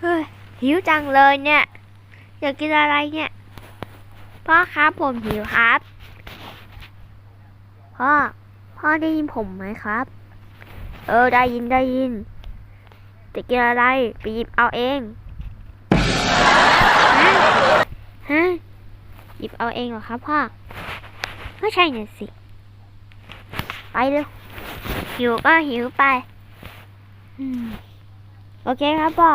เฮ้ยหิวจังเลยเนี่ย อยากกินอะไรเนี่ย พ่อครับผมหิวครับ พ่อ พ่อได้ยินผมไหมครับ เออได้ยินได้ยิน จะกินอะไรไปหยิบเอาเองฮะฮะหยิบเอาเองเหรอครับพ่อไม่ใช่น่ะสิ ไปเร็วหิวก็หิวไปอืมโอเคครับพ่อ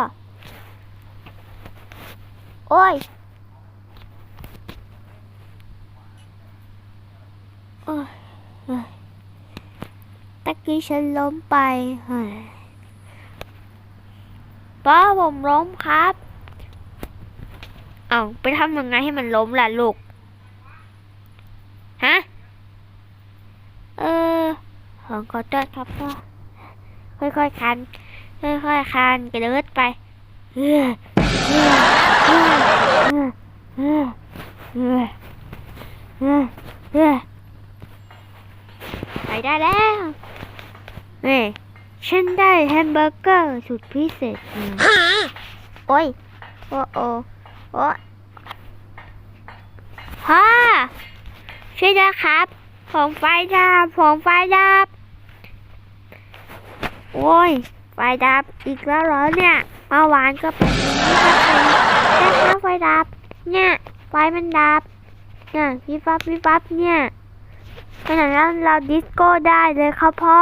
โอ้ยโอ้ยตะกี้ฉันล้มไปป้าผมล้มครับ เอาไปทำยังไงให้มันล้มล่ะลูก ฮะ เออผมขอโทษครับพ่อค่อยๆคัน ค่อยๆคันกระเดิดไปเฮ้ย ไปได้แล้วนี่ฉันได้แฮมเบอร์เกอร์สุดพิเศษมาโอ้ย โอ้โอ้โอ้พ่อช่วยด้วยครับผมไฟดับผมไฟดับ โอ้ย ไฟดับอีกแล้วเหรอเนี่ย เมื่อวานก็เป็นอย่างนี้ก็เป็น แต่ถ้าไฟดับ เนี่ย ไฟมันดับ เนี่ยวิบวับวิบวับเนี่ยขนาดนั้นเราดิสโก้ได้เลยครับพ่อ